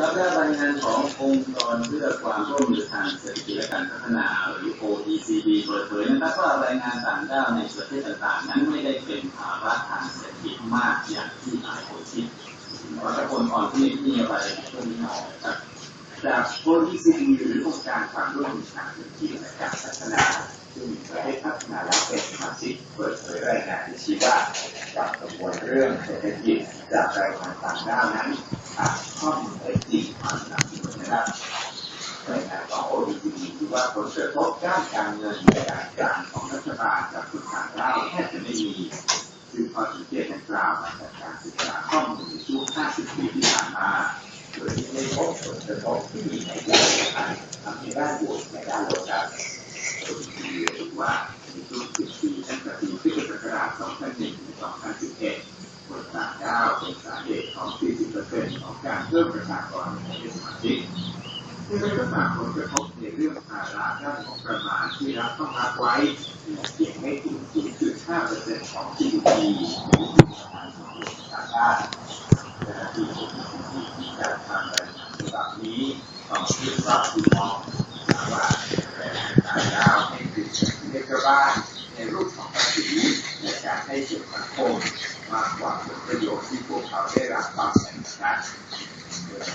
รับและรายงานขององค์กรเพื่อความร่วมมือทางเศรษฐกิจและการพัฒนาหรือ OECD เปิดเผยนะครับว่าแรงงานต่างด้าวในประเทศต่างๆ นั้นไม่ได้เป็นภาระทางเศรษฐกิจมากอย่างที่หลายคนคิดวัชคนอ่อนที่มีอะไรพวกนี้ออกครับจาก OECD หรือองค์การความร่วมมือทางเศรษฐกิจและการพัฒนาซึ่งประเทศพัฒนาแล้วเป็นสมาชิกเปิดเผยรายงานที่ชี้ว่าความกังวลเรื่องเศรษฐกิจจากแรงงานต่างด้าวนั้น ข้อมูลเท็จจริงความสนับสนุนนะครับรายงานของ OECD ที่ว่าผลกระทบด้านการเงินและการกางของรัฐบาลจากคนต่างด้าวแทบจะไม่มีซึ่งข้อสังเกตดังกล่าวมาจากการศึกษาข้อมูลในช่วง 50 ปีที่ผ่านมาโดยที่ไม่พบผลกระทบที่มีในด้านการทำให้ด้านบวกในด้านลบครับโดยที่เรียกว่าในช่วง10ปีตั้งแต่ปีพุทธศักราช2001ถึง2011คนต่างด้าวเป็นสาเหตุของ เซ็นต์ของการเพิ่มประชากรในประเทศสมาชิกที่ได้ก็ตามผลกระทบในเรื่องภาระด้านของประมาณที่รัฐต้องรับไว้เพียงไม่ถึง0.5%ของ GDP ในปี2025ต่างด้าวแต่ที่ที่การทำรายงานฉบับนี้ต้องคิดว่าคุณมอบว่าแรงงานต่างด้าวให้คือเรียกว่าในรูปของภาษีในการให้ เกียรติสังคมากกว่าผลประโยชน์ที่พวกเขาได้รับตอบแทนนะ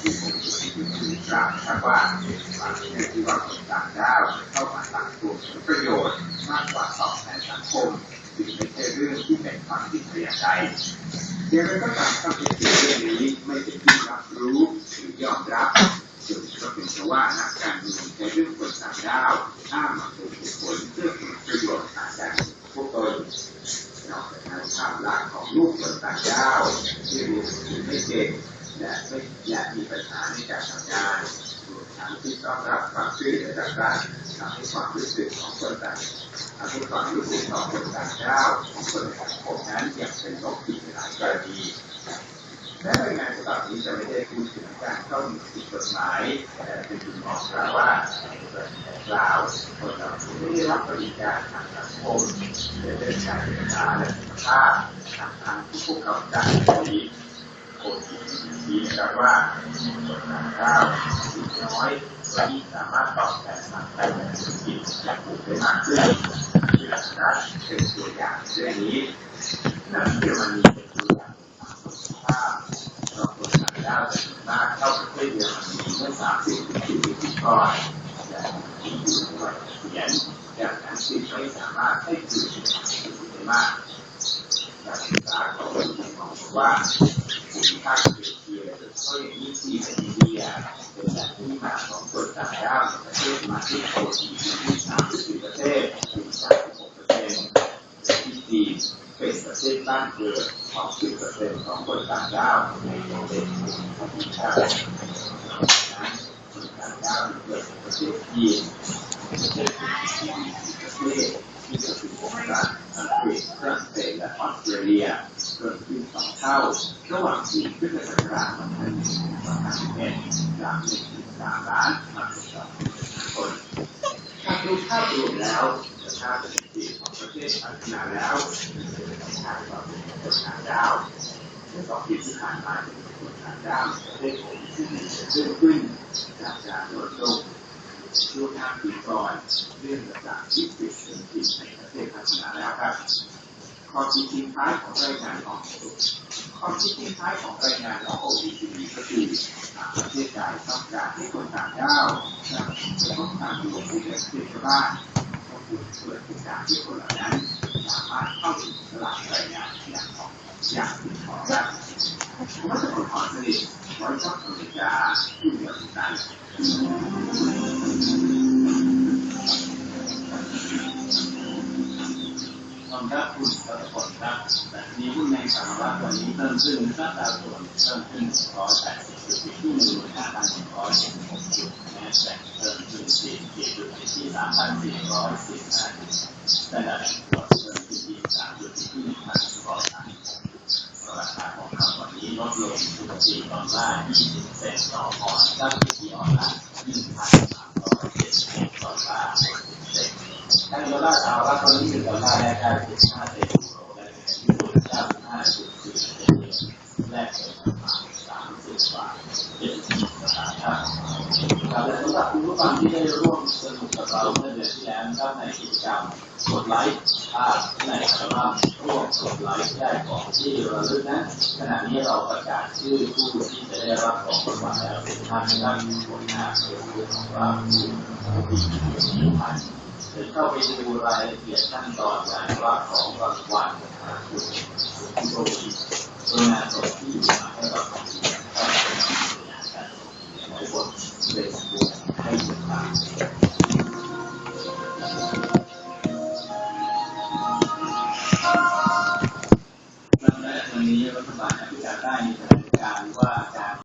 ที่ผมอยู่ที่คือทราบนะครับว่าบางทีที่ว่าคนต่างด้าวเข้ามาตั้งตัวผลประโยชน์มากกว่าตอบแทนสังคมจึงไม่ใช่เรื่องที่เป็นความจริงแต่อย่างใดอย่างไรก็ตามข้อเท็จจริงเรื่องนี้ไม่เป็นที่รับรู้หรือยอมรับจึงก็เป็นเพราะว่านักการเมืองใช้เรื่องคนต่างด้าวอ้างมาเป็นเหตุผลเพื่อผลประโยชน์ทางการพวกตน ภาพลักษณ์ของลูกคนต่างด้าวที่รู้สึกไม่เก่งและไม่อยากมีปัญหาในการทำงานรวมทั้งที่ต้องรับความช่วยเหลือจากการทำให้ความรู้สึกของคนต่างทำให้ความรู้สึกของคนต่างด้าวของคนในสังคมนั้นยังเป็นลบอีกหลายกรณี และรายงานฉบับนี้จะไม่ได้พูดถึงการเข้าถึงผิดกฎหมายแต่เป็นจุดมองกว่าในกล่าวคนเราไม่ได้รับบริการทางสังคมและเดินการศึกษาและสุขภาพทางทางที่พวกเขาจ่ายภาษีคนที่นะครับว่าคนต่างด้าวน้อยและที่สามารถตอบแทนทางการเงินเศรกิจและปลูกได้มากขึ้นที่รัฐเป็นตัวอย่างเรื่องนี้นักเยอรมนี สามสิบก่อนแต่ที่อยู่ในจากนั้นจึงไม่สามารถให้คืนได้มากการศึกษาของผู้ที่มองว่าภูมิภาคเอเชียโดยเฉพาอย่างยิ่งที่อินเดียเป็นแหล่งที่มาของคนต่างด้าวในประเทศมาชิกโอทีที่สามสิบประเทศถึงสามสิบหกปร์เซ็นต์ที่จีนเป็นประเทศบ้านเกิดของ10%ของคนต่างด้าวในประเทศของคนต่างด้าวในประเทศจีนประเทศประเทศที่จะถึงสหรัฐอัง กฤษฝรั่งเศสและออสเตรเลียเพิ่มขึ้นส องเท่ากจาก1.3ล้านมาเป็น2ล้านคนหากดูภาพรวมแล้วสภาพเศรษฐกิจของทศพัฒนาประชากรเป็นคนต่างด้าวเมื่อสองปีที่ผ่านเป็นคนต่างด้าวประเทศโออีซีดีเพิ่มขึ้นจากการลดลงช่วงห้าปีก่อนเงระดับ20เป็นในประเทศพัฒนาแล้วครับข้อชี้ทิ้งท้ายของรายงานของข้อชี้ทิ้งท้ายของรายงานของ OECD ก็คือประเทศใดต้องการให้คนต่างด้าวจะต้องการดูผู้เลี้ยงเด็กบ้านก็ควรเปิดโอกาสให้คนเหล่านั้นสามารถเข้าถึงตลาดแรงงานอย่างของอย่างที่ขอได้ผมว่าจะขอขอสนิท ความรักคุณและผลรักแต่มีหุ้นในสหรัฐวันนี้เพิ่มขึ้นสัดส่วนเพิ่มขึ้นร้อยแปดสิบจุดที่หนึ่งห้าพันหนึ่งร้อยเจ็ดสิบหกจุดแม้แต่เพิ่มขึ้นสี่สี่จุดที่สามพันสี่ร้อยสี่ห้าจุดแต่ละตัวเพิ่มขึ้นที่สามจุดที่หนึ่งพัน นปกติน20เซนต่อปนด์ตั้งอยู่ที่น21.30นล่า60นถ้าดอลลาร์สหรันนี้เนดอลลาร์แรได้น22.50น.23.00นวมสนุกกับเราเมื่เอนที่แล้วนในกิจกรรมกดไลค์ภาพในอัลบั้มร่วมกดไลค์ได้ของที่ระลึกนะขณะนี้เราประกาศชื่อผู้ที่จะได้รับของรางวัลแล้วเป็นท่านนะครับผลงานเป็นเรื่องของเราผู้ที่มีที่ผ่านเดี๋ยวเข้าไปดูรายละเอียดขั้นตอนการรับของรางวัลคุณคุณผู้ชมโดยงานส่งที่อยู่